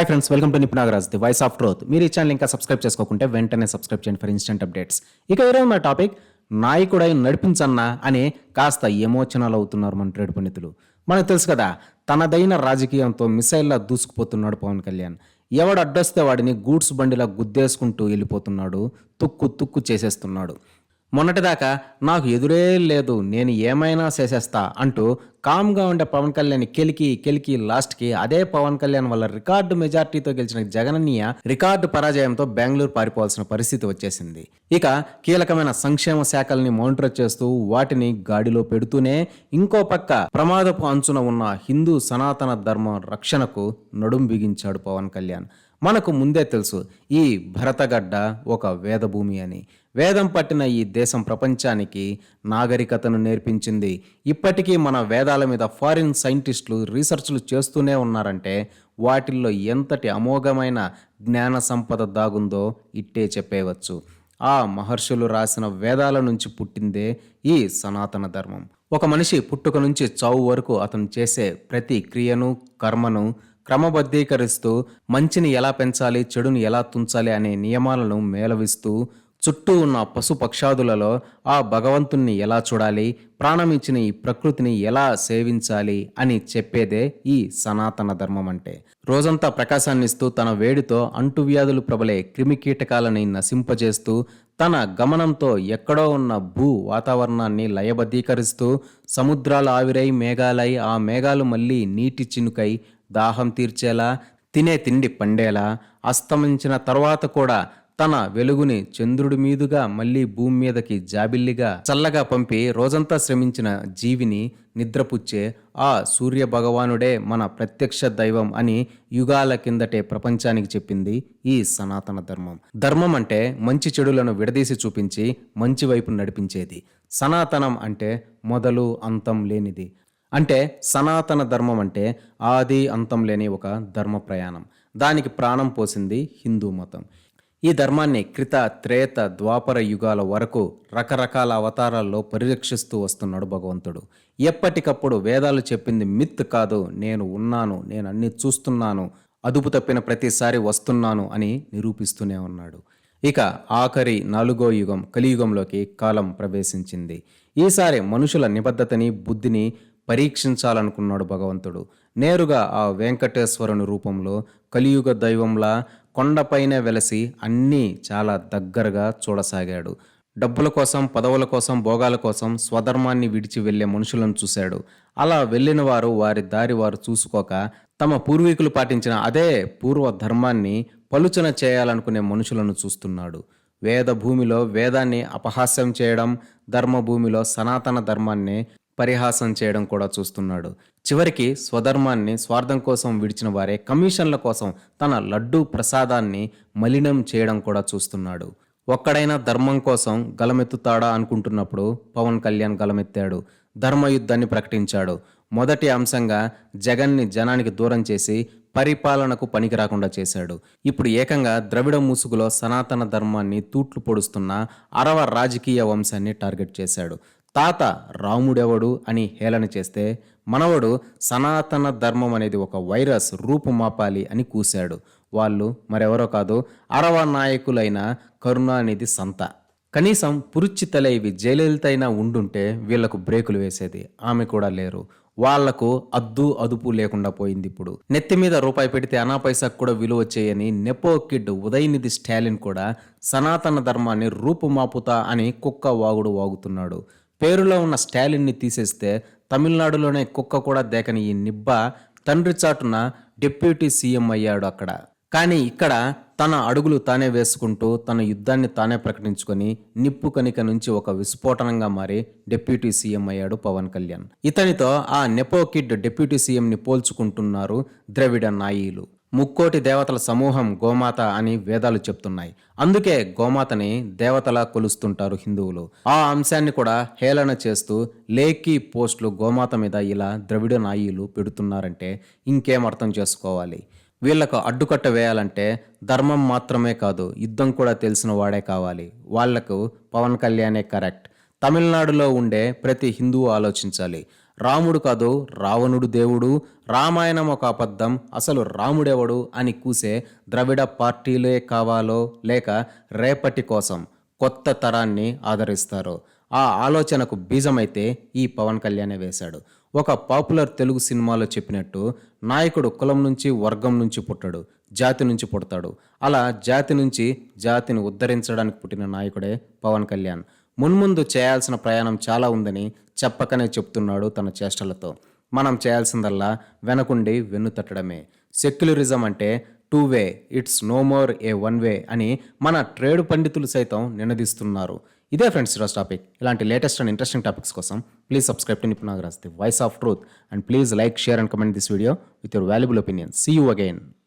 Hi friends welcome to Nipunagaraj the voice of truth మీరు ఈ channel ఇంకా subscribe చేసుకోకుంటే వెంటనే సబ్స్క్రైబ్ చేయండి ఫర్ ఇన్స్టెంట్ అప్డేట్స్ ఇక ఈరోజు మన టాపిక్ నాయకుడై నడిపించన్నా అని కాస్త ఎమోషనల్ అవుతున్నారు మన ట్రేడ్ పండితులు. మనకు తెలుసు కదా తనదైన రాజకీయంతో మిసైల్లా దూసుకుపోతున్నాడు పవన్ కళ్యాణ్. ఎవడు అడ్డొస్తే వాడిని గూడ్స్ బండిలా గుద్దేసుకుంటూ వెళ్ళిపోతున్నాడు తుక్కు తుక్కు చేసేస్తున్నాడు. మొన్నటిదాకా నాకు ఎదురే లేదు నేను ఏమైనా చేసేస్తా అంటూ కామ్గా ఉండే పవన్ కళ్యాణ్ కెలికి కెలికి లాస్ట్కి అదే పవన్ కళ్యాణ్ వల్ల రికార్డు మెజార్టీతో గెలిచిన జగనన్నీయ రికార్డు పరాజయంతో బెంగళూరు పారిపోవాల్సిన పరిస్థితి వచ్చేసింది. ఇక కీలకమైన సంక్షేమ శాఖల్ని మానిటర్ చేస్తూ వాటిని గాడిలో పెడుతూనే ఇంకో పక్క ప్రమాదపు అంచున ఉన్న హిందూ సనాతన ధర్మం రక్షణకు నడుం బిగించాడు పవన్ కళ్యాణ్. మనకు ముందే తెలుసు ఈ భరతగడ్డ ఒక వేదభూమి అని. వేదం పట్టిన ఈ దేశం ప్రపంచానికి నాగరికతను నేర్పించింది. ఇప్పటికీ మన వేదాల మీద ఫారిన్ సైంటిస్టులు రీసెర్చ్లు చేస్తూనే ఉన్నారంటే వాటిల్లో ఎంతటి అమోఘమైన జ్ఞాన సంపద దాగుందో ఇట్టే చెప్పేవచ్చు. ఆ మహర్షులు రాసిన వేదాల నుంచి పుట్టిందే ఈ సనాతన ధర్మం. ఒక మనిషి పుట్టుక నుంచి చావు వరకు అతను చేసే ప్రతి క్రియను కర్మను క్రమబద్ధీకరిస్తూ మంచిని ఎలా పెంచాలి చెడుని ఎలా తుంచాలి అనే నియమాలను మేళవిస్తూ చుట్టూ ఉన్న పశుపక్షాదులలో ఆ భగవంతుణ్ణి ఎలా చూడాలి ప్రాణమిచ్చిన ఈ ప్రకృతిని ఎలా సేవించాలి అని చెప్పేదే ఈ సనాతన ధర్మం అంటే రోజంతా ప్రకాశాన్నిస్తూ తన వేడితో అంటువ్యాధులు ప్రబలే క్రిమికీటకాలని నశింపజేస్తూ తన గమనంతో ఎక్కడో ఉన్న భూ వాతావరణాన్ని లయబద్ధీకరిస్తూ సముద్రాలు ఆవిరై మేఘాలై ఆ మేఘాలు మళ్ళీ నీటి చినుకై దాహం తీర్చేలా తినే తిండి పండేలా అస్తమించిన తర్వాత కూడా తన వెలుగుని చంద్రుడి మీదుగా మళ్ళీ భూమి మీదకి జాబిల్లిగా చల్లగా పంపి రోజంతా శ్రమించిన జీవిని నిద్రపుచ్చే ఆ సూర్య భగవానుడే మన ప్రత్యక్ష దైవం అని యుగాల కిందటే ప్రపంచానికి చెప్పింది ఈ సనాతన ధర్మం. ధర్మం అంటే మంచి చెడులను విడదీసి చూపించి మంచి వైపు నడిపించేది. సనాతనం అంటే మొదలు అంతం లేనిది. అంటే సనాతన ధర్మం అంటే ఆది అంతం లేని ఒక ధర్మ ప్రయాణం. దానికి ప్రాణం పోసింది హిందూ మతం. ఈ ధర్మాన్ని క్రిత త్రేత ద్వాపర యుగాల వరకు రకరకాల అవతారాల్లో పరిరక్షిస్తూ వస్తున్నాడు భగవంతుడు. ఎప్పటికప్పుడు వేదాలు చెప్పింది మిత్ కాదు నేను ఉన్నాను నేను అన్ని చూస్తున్నాను అదుపు తప్పిన ప్రతిసారి వస్తున్నాను అని నిరూపిస్తూనే ఉన్నాడు. ఇక ఆఖరి నాలుగో యుగం కలియుగంలోకి కాలం ప్రవేశించింది. ఈసారి మనుషుల నిబద్ధతని బుద్ధిని పరీక్షించాలనుకున్నాడు భగవంతుడు. నేరుగా ఆ వెంకటేశ్వరుని రూపంలో కలియుగ దైవంలా కొండపైనే వెలసి అన్నీ చాలా దగ్గరగా చూడసాగాడు. డబ్బుల కోసం పదవుల కోసం భోగాల కోసం స్వధర్మాన్ని విడిచి వెళ్ళే మనుషులను చూశాడు. అలా వెళ్ళిన వారు వారి దారి వారు చూసుకోక తమ పూర్వీకులు పాటించిన అదే పూర్వ ధర్మాన్ని పలుచన చేయాలనుకునే మనుషులను చూస్తున్నాడు. వేద భూమిలో వేదాన్ని అపహాస్యం చేయడం ధర్మభూమిలో సనాతన ధర్మాన్ని పరిహాసం చేయడం కూడా చూస్తున్నాడు. చివరికి స్వధర్మాన్ని స్వార్థం కోసం విడిచిన వారే కమిషన్ల కోసం తన లడ్డూ ప్రసాదాన్ని మలినం చేయడం కూడా చూస్తున్నాడు. ఒక్కడైనా ధర్మం కోసం గలమెత్తుతాడా అనుకుంటున్నప్పుడు పవన్ కళ్యాణ్ గలమెత్తాడు. ధర్మయుద్ధాన్ని ప్రకటించాడు. మొదటి అంశంగా జగన్ని జనానికి దూరం చేసి పరిపాలనకు పనికి రాకుండా చేశాడు. ఇప్పుడు ఏకంగా ద్రవిడ ముసుగులో సనాతన ధర్మాన్ని తూట్లు పొడుస్తున్న అరవ రాజకీయ వంశాన్ని టార్గెట్ చేశాడు. తాత రాముడెవడు అని హేళన చేస్తే మనవడు సనాతన ధర్మం అనేది ఒక వైరస్ రూపుమాపాలి అని కూశాడు. వాళ్ళు మరెవరో కాదు అరవ నాయకులైన కరుణానిధి సంత. కనీసం పురుచితలే ఇవి జయలలిత అయినా ఉండుంటే వీళ్ళకు బ్రేకులు వేసేది. ఆమె కూడా లేరు. వాళ్ళకు అద్దు అదుపు లేకుండా పోయింది ఇప్పుడు. నెత్తి మీద రూపాయి పెడితే అనా పైసాకు కూడా విలువ చేయని నెపో కిడ్ ఉదయనిధి స్టాలిన్ కూడా సనాతన ధర్మాన్ని రూపుమాపుతా అని కుక్క వాగుడు వాగుతున్నాడు. పేరులో ఉన్న స్టాలిన్ని తీసేస్తే తమిళనాడులోనే కుక్క కూడా దేకని ఈ నిబ్బ తండ్రి చాటున డిప్యూటీ సీఎం అయ్యాడు అక్కడ. కానీ ఇక్కడ తన అడుగులు తానే వేసుకుంటూ తన యుద్ధాన్ని తానే ప్రకటించుకొని నిప్పు కనిక నుంచి ఒక విస్ఫోటనంగా మారి డిప్యూటీ సీఎం అయ్యాడు పవన్ కళ్యాణ్. ఇతనితో ఆ నెపో కిడ్ డిప్యూటీ సీఎంని పోల్చుకుంటున్నారు ద్రవిడ నాయీలు. ముక్కోటి దేవతల సమూహం గోమాత అని వేదాలు చెప్తున్నాయి. అందుకే గోమాతని దేవతలా కొలుస్తుంటారు హిందువులు. ఆ అంశాన్ని కూడా హేళన చేస్తూ లేఖీ పోస్టులు గోమాత మీద ఇలా ద్రవిడ నాయీలు పెడుతున్నారంటే ఇంకేం అర్థం చేసుకోవాలి? వీళ్ళకు అడ్డుకట్ట వేయాలంటే ధర్మం మాత్రమే కాదు యుద్ధం కూడా తెలిసిన వాడే కావాలి. వాళ్ళకు పవన్ కళ్యాణే కరెక్ట్. తమిళనాడులో ఉండే ప్రతి హిందువు ఆలోచించాలి. రాముడు కాదు రావణుడు దేవుడు రామాయణం ఒక అబద్ధం అసలు రాముడెవడు అని కూసే ద్రవిడ పార్టీలే కావాలో లేక రేపటి కోసం కొత్త తరాన్ని ఆదరిస్తారు. ఆ ఆలోచనకు బీజమైతే ఈ పవన్ కళ్యాణే వేశాడు. ఒక పాపులర్ తెలుగు సినిమాలో చెప్పినట్టు నాయకుడు కులం నుంచి వర్గం నుంచి పుట్టాడు జాతి నుంచి పుడతాడు. అలా జాతి నుంచి జాతిని ఉద్ధరించడానికి పుట్టిన నాయకుడే పవన్ కళ్యాణ్. మున్ముందు చేయాల్సిన ప్రయాణం చాలా ఉందని చెప్పకనే చెప్తున్నాడు తన చేష్టలతో. మనం చేయాల్సిందల్లా వెనకుండి వెన్ను తట్టడమే. సెక్యులరిజం అంటే two way it's no more a one way అని మన ట్రేడ్ పండితులు సైతం నినదిస్తున్నారు. ఇదే ఫ్రెండ్స్ ఈరోజు టాపిక్. ఇలాంటి లేటెస్ట్ అండ్ ఇంట్రెస్టింగ్ టాపిక్స్ కోసం please subscribe to Nipunagaraj the voice of truth and please like share and comment this video with your valuable opinion see you again